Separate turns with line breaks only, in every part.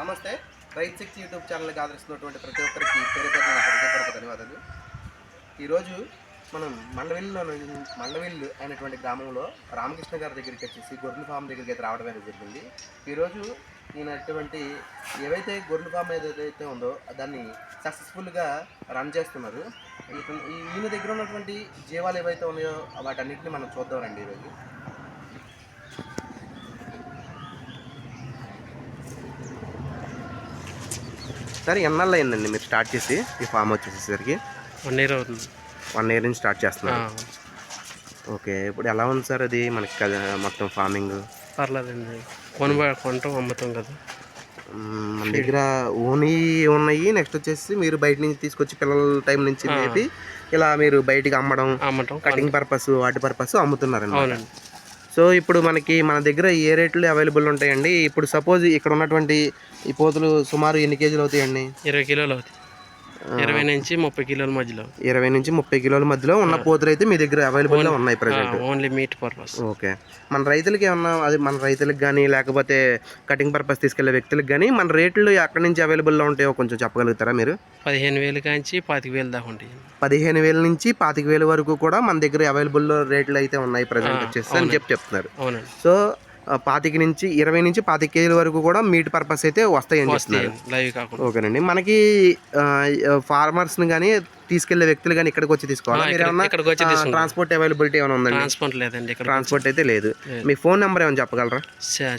నమస్తే. Right six YouTube ఛానల్కి ఆదరిస్తున్నటువంటి ప్రతి ఒక్కరికి పేరు పేరు హృదయపూర్వక ధన్యవాదాలు. ఈరోజు మనం మండవిల్లో మండవిల్లు అయినటువంటి గ్రామంలో రామకృష్ణ గారి దగ్గరికి వచ్చేసి గొర్రెల ఫామ్ దగ్గరికి అయితే రావడం అనేది జరిగింది. ఈరోజు ఈయనటువంటి ఏవైతే గొర్రెల ఫామ్ ఏదైతే ఉందో దాన్ని సక్సెస్ఫుల్గా రన్ చేస్తున్నారు. ఈయన దగ్గర ఉన్నటువంటి జీవాలు ఏవైతే ఉన్నాయో వాటన్నిటిని మనం చూద్దాం రండి ఈరోజు. సరే ఎన్నాళ్ళు అయిందండి మీరు స్టార్ట్ చేసి ఈ ఫామ్ వచ్చేసరికి
వన్ ఇయర్ అవుతుంది.
వన్ ఇయర్ నుంచి స్టార్ట్
ఆ,
చేస్తున్నారు ఓకే ఇప్పుడు ఎలా ఉంది సార్ అది మనకి కదా మొత్తం ఫార్మింగ్?
పర్లేదండి. కొనుబ కొంటాం అమ్ముతాం కదా.
మన దగ్గర ఓనీ ఉన్నాయి. నెక్స్ట్ వచ్చేసి మీరు బయట నుంచి తీసుకొచ్చి పిల్లల టైం నుంచి. మేపి ఇలా మీరు బయటికి అమ్మడం
అమ్మటం
కటింగ్ పర్పస్ వాటి పర్పస్ అమ్ముతున్నారండి
అవునండి.
సో ఇప్పుడు మనకి మన దగ్గర ఏ రేట్లు అవైలబుల్ ఉంటాయండి? ఇప్పుడు సపోజ్ ఇక్కడ ఉన్నటువంటి ఈ పోతులు సుమారు ఎన్ని కేజీలు అవుతాయండి?
ఇరవై కిలోలు అవుతాయి. ఇరవై నుంచి ముప్పై కిలోల మధ్యలో.
ఇరవై నుంచి ముప్పై కిలోల మధ్యలో ఉన్న పోతులు అయితే మీ దగ్గర అవైలబుల్గా ఉన్నాయి present
only meat purpose
okay. మన రైతులకి ఏమన్నా అది మన రైతులకు కానీ లేకపోతే కటింగ్ పర్పస్ తీసుకెళ్ళే వ్యక్తులకు కానీ మన రేట్లు ఎక్కడి నుంచి అవైలబుల్లో ఉంటాయో కొంచెం చెప్పగలుగుతారా మీరు?
పదిహేను వేలు కాంచి పాతిక వేలు దాకా ఉంటాయి.
పదిహేను వేల నుంచి పాతిక వేల వరకు కూడా మన దగ్గర అవైలబుల్ రేట్లు అయితే ఉన్నాయి ప్రజెంట్ వచ్చేసి అని చెప్పి చెప్తున్నారు.
అవునండి.
సో పాతిక నుంచి ఇరవై నుంచి పాతిక కేజీల వరకు కూడా మీట్ పర్పస్ అయితే వస్తాయని
వస్తాయి
చెప్తున్నారు. ఓకేనండి. మనకి ఫార్మర్స్ని కానీ తీసుకెళ్ళే వ్యక్తులు కానీ ఇక్కడికి వచ్చి తీసుకోవాలి. ట్రాన్స్పోర్ట్ అవైలబిలిటీ ఏమైనా ఉందండి?
ట్రాన్స్పోర్ట్ లేదండి
ట్రాన్స్పోర్ట్ అయితే లేదు. మీ ఫోన్ నెంబర్ ఏమైనా చెప్పగలరా?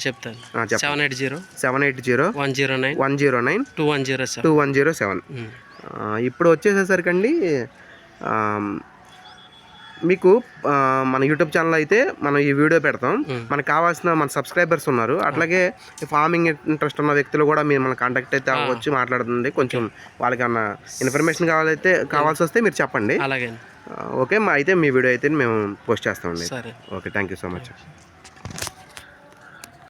చెప్తాను. Seven eight zero.
Seven eight zero.
One zero nine.
One zero nine.
Two one zero
two one zero seven. ఇప్పుడు వచ్చేసేసరికండి మీకు మన యూట్యూబ్ ఛానల్ అయితే మనం ఈ వీడియో పెడతాం. మనకు కావాల్సిన మన సబ్స్క్రైబర్స్ ఉన్నారు. అట్లాగే ఫార్మింగ్ ఇంట్రెస్ట్ ఉన్న వ్యక్తులు కూడా మీరు మన కాంటాక్ట్ అయితే అవ్వచ్చు మాట్లాడుతుంది. కొంచెం వాళ్ళకి అన్న ఇన్ఫర్మేషన్ కావాలైతే కావాల్సి వస్తే మీరు చెప్పండి.
అలాగే
ఓకే మా అయితే మీ వీడియో అయితే మేము పోస్ట్ చేస్తామండి. Okay thank you so much